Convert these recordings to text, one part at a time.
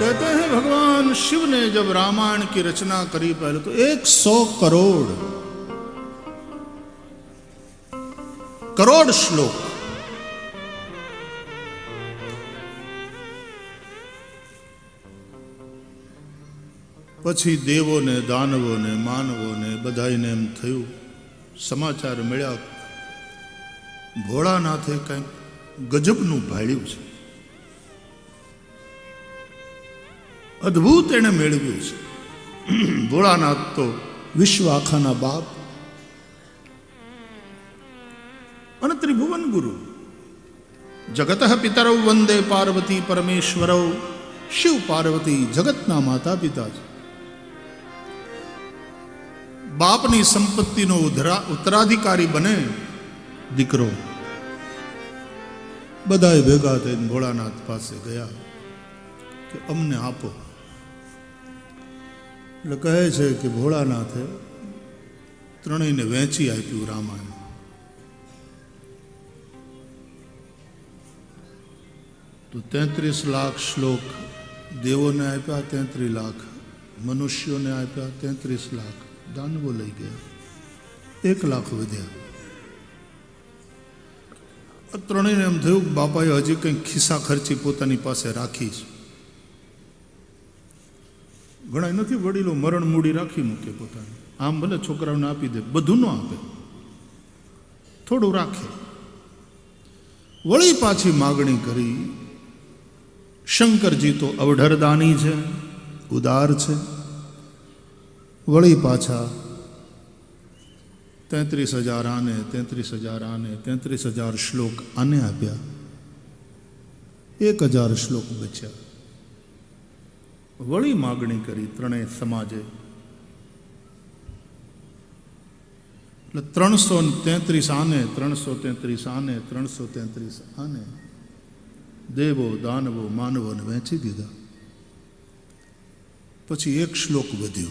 कहते हैं भगवान शिव ने जब रामायण की रचना करी पहले तो एक सौ करोड़ करोड़ श्लोक પછી દેવોને દાનવોને માનવોને બધાને એમ થયું સમાચાર મળ્યા ભોળાનાથે કંઈક ગજબનું ભાળ્યું છે અદ્ભુત એણે મેળવ્યું છે. ભોળાનાથ તો વિશ્વ આખાના બાપ. અને ત્રિભુવન ગુરુ. જગત પિતરવ વંદે પાર્વતી પરમેશ્વરૌ. શિવ પાર્વતી જગતના માતા પિતા છે. બાપની સંપત્તિનો ઉત્તરાધિકારી બને દીકરો. બધાએ ભેગા થઈને ભોળાનાથ પાસે ગયા કે અમને આપો. એટલે કહે છે કે ભોળાનાથે ત્રણેયને વહેંચી આપ્યું રામાયણ. તો તેત્રીસ લાખ શ્લોક દેવોને આપ્યા, તેત્રીસ લાખ મનુષ્યોને આપ્યા, તેત્રીસ લાખ દાનવો લઈ ગયા. એક લાખ વધ્યા. ત્રણેયને એમ થયું કે બાપાએ હજી કંઈક ખિસ્સા ખર્ચી પોતાની પાસે રાખી છે. ઘણા નથી, વડીલો મરણ મૂડી રાખી મૂકે પોતાને. આમ ભલે છોકરાઓને આપી દે, બધું ન આપે. થોડું રાખે. વળી પાછી માગણી કરી, શંકરજી, તો અવઢરદાની છે, ઉદાર છે. વળી પાછા, તેત્રીસ હજાર આને, તેત્રીસ હજાર આને, તેત્રીસ હજાર શ્લોક આને આપ્યા. એક હજાર શ્લોક બચ્યા. વળી માગણી કરી ત્રણેય સમાજે. એટલે ત્રણસો તેત્રીસ આને ત્રણસો તેત્રીસ આને ત્રણસો તેત્રીસ આને દેવો, દાનવો, માનવોને વહેંચી દીધા. પછી એક શ્લોક વધ્યો.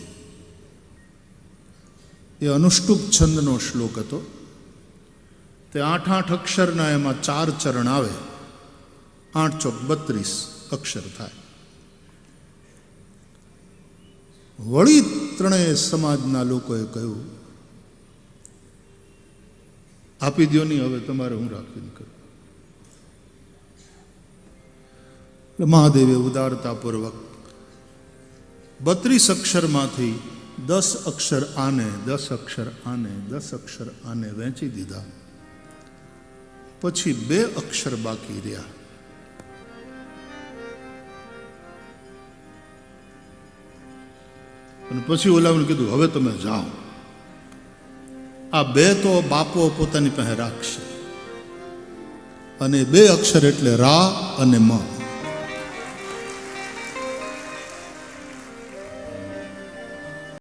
એ અનુષ્ટુપ છંદનો શ્લોક હતો. તે આઠ આઠ અક્ષરના એમાં ચાર ચરણ આવે. આઠ ચોક બત્રીસ અક્ષર થાય. વળી ત્રણેય સમાજના લોકોએ કહ્યું, આપી દો નહીં, હવે તમારે હું રાખીને કરું. એટલે મહાદેવે ઉદારતાપૂર્વક બત્રીસ અક્ષરમાંથી દસ અક્ષર આને, દસ અક્ષર આને, દસ અક્ષર આને વહેંચી દીધા. પછી બે અક્ષર બાકી રહ્યા. અને પછી ઓલાઓને કીધું, હવે તમે જાઓ. આ બે તો બાપો પોતાની પાસે રાખશે. અને બે અક્ષર એટલે રા અને મ.